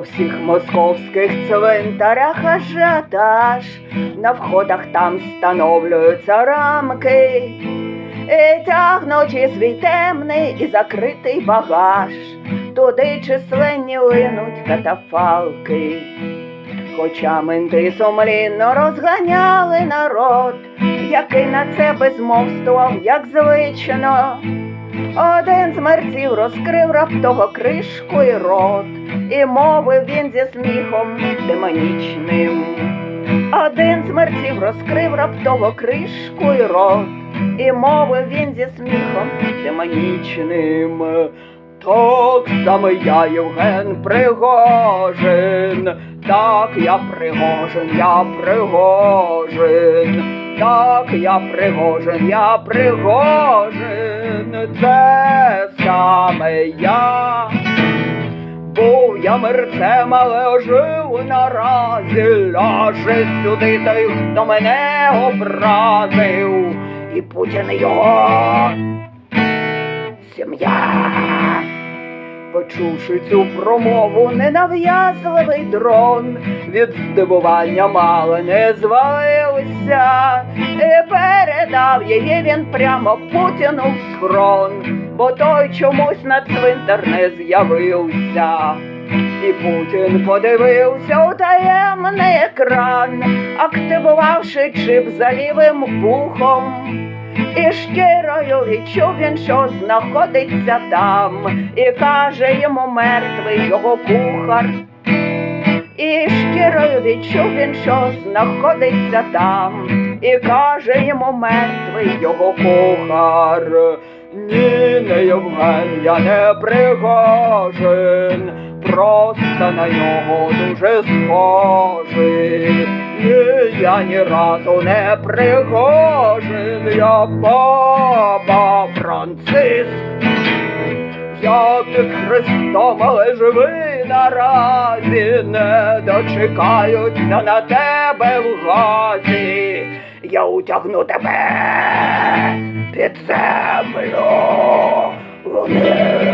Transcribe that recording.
всіх московських цвинтарях ажіотаж, на входах там встановлюються рамки, і тягнуть і свій темний і закритий багаж, туди численні линуть катафалки. Хоча менти сумлінно розганяли народ, який на це безмовствував, як звично. Один з мерців розкрив раптово кришку і рот, і мовив він зі сміхом демонічним. Один з мерців розкрив раптово кришку і рот, і мовив він зі сміхом демонічним. Так саме я, Євген Пригожин, так я Пригожин, я Пригожин, так я Пригожин, я Пригожин, це саме я. Був я мерцем, але ожив наразі, ляже сюди той, хто мене образив, і Путін його сім'я. Почувши цю промову, ненав'язливий дрон від здивування мало не звалився, і передав її він прямо Путіну в схрон, бо той чомусь на цвинтар не з'явився. І Путін подивився у таємний екран, активувавши чип за лівим вухом. І шкірою відчув він, що знаходиться там, і каже йому мертвий його кухар. І шкірою відчув він, що знаходиться там, і каже йому мертвий його кухар. Ні, не Євген, я не Пригожин, просто на нього дуже схожий. Ні, я ні разу не Пригожин, я баба Франциск. Під Христом, але живий наразі, не дочекаються на тебе в газі. Я утягну тебе під землю вниз.